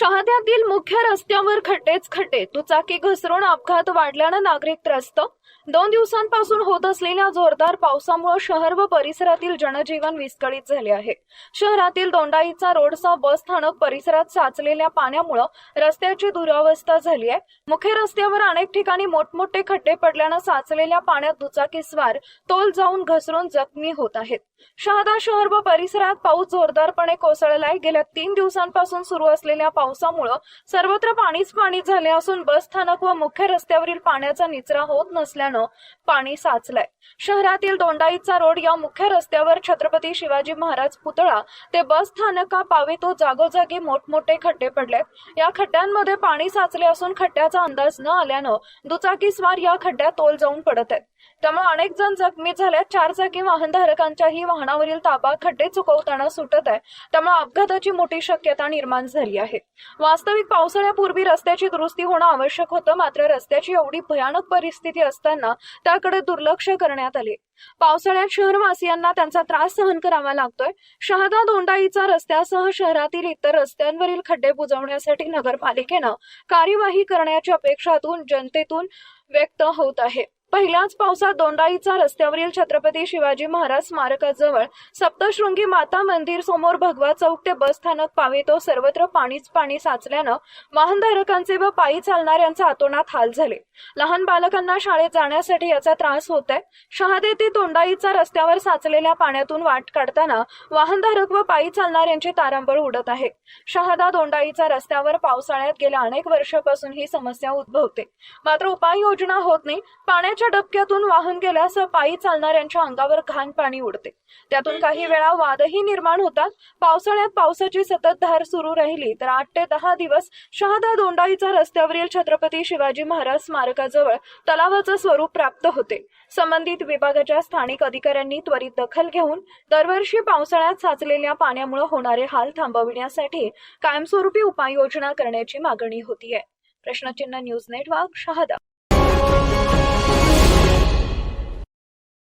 शहाद्यातील मुख्य रस्त्यावर खड्डेच खड्डे दुचाकी घसरून अपघात वाढल्यानं नागरिक त्रस्त. दोन दिवसांपासून होत असलेल्या जोरदार पावसामुळे शहर व परिसरातील जनजीवन विस्कळीत झाले आहे. शहरातील दोंडाईचा रोडचा बस स्थानक परिसरात साचलेल्या पाण्यामुळे रस्त्याची दुरावस्था झाली आहे. मुख्य रस्त्यावर अनेक ठिकाणी मोठमोठे खड्डे पडल्यानं साचलेल्या पाण्यात दुचाकीस्वार तोल जाऊन घसरून जखमी होत आहेत. शहादा शहर व परिसरात पाऊस जोरदारपणे कोसळलाय. गेल्या तीन दिवसांपासून सुरू असलेल्या पावसामुळे सर्वत्र पाणीच पाणी झाले असून बस स्थानक व मुख्य रस्त्यावरील पाण्याचा निचरा होत नसल्यानं पाणी साचलंय. शहरातील दोंडाईचा रोड या मुख्य रस्त्यावर छत्रपती शिवाजी महाराज पुतळा ते बस स्थानका पावेतो जागोजागी मोठमोठे खड्डे पडलेत. या खड्ड्यांमध्ये पाणी साचले असून खड्ड्याचा अंदाज न आल्यानं दुचाकीस्वार या खड्ड्यात तोल जाऊन पडत आहेत. त्यामुळे अनेक जण जखमी झाल्यात. चारचाकी वाहनधारकांच्याही वाहनावरील ताबा खड्डे चुकवताना सुटत आहे. त्यामुळे अपघाताची मोठी शक्यता निर्माण झाली आहे. वास्तविक पावसाळ्यापूर्वी रस्त्याची दुरुस्ती होणं आवश्यक होतं मात्र रस्त्याची एवढी भयानक परिस्थिती असताना त्याकडे दुर्लक्ष करण्यात आले. पावसाळ्यात शहरवासियांना त्यांचा त्रास सहन करावा लागतोय. शहादा दोंडाईचा रस्त्यासह शहरातील इतर रस्त्यांवरील खड्डे बुजवण्यासाठी नगरपालिकेनं कार्यवाही करण्याच्या अपेक्षातून जनतेतून व्यक्त होत आहे. पहिल्याच पावसात दोंडाईचा रस्त्यावरील छत्रपती शिवाजी महाराज स्मारकाजवळ सप्तशृंगी माता मंदिर समोर भगवा चौक ते बस स्थानक पावेतो सर्वत्र पाणीच पाणी साचल्यानं वाहनधारकांचे व पायी चालणाऱ्यांचा अतोनात हाल झाले. लहान बालकांना शाळेत जाण्यासाठी याचा त्रास होत आहे शहादे ते दोंडाईचा रस्त्यावर साचलेल्या पाण्यातून वाट काढताना वाहनधारक व पायी चालणाऱ्यांची तारांबळ उडत आहे. शहादा दोंडाईचा रस्त्यावर पावसाळ्यात गेल्या अनेक वर्षापासून ही समस्या उद्भवते. मात्र उपाययोजना होत नाही. पाण्याच्या डबक्यातून वाहन गेल्यास पायी चालणाऱ्यांच्या अंगावर घाण पाणी उडते. त्यातून काही वेळा वादही निर्माण होतात. पावसाळ्यात पावसाची सतत धार सुरू राहिली तर आठ ते दहा दिवस शहादा दोंडाईचा रस्त्यावरील छत्रपती शिवाजी महाराज स्मारकाजवळ तलावाचं स्वरूप प्राप्त होते. संबंधित विभागाच्या स्थानिक अधिकाऱ्यांनी त्वरित दखल घेऊन दरवर्षी पावसाळ्यात साचलेल्या पाण्यामुळे होणारे हाल थांबविण्यासाठी कायमस्वरूपी उपाययोजना करण्याची मागणी होतीये. प्रश्नचिन्ह न्यूज नेटवर्क शहादा.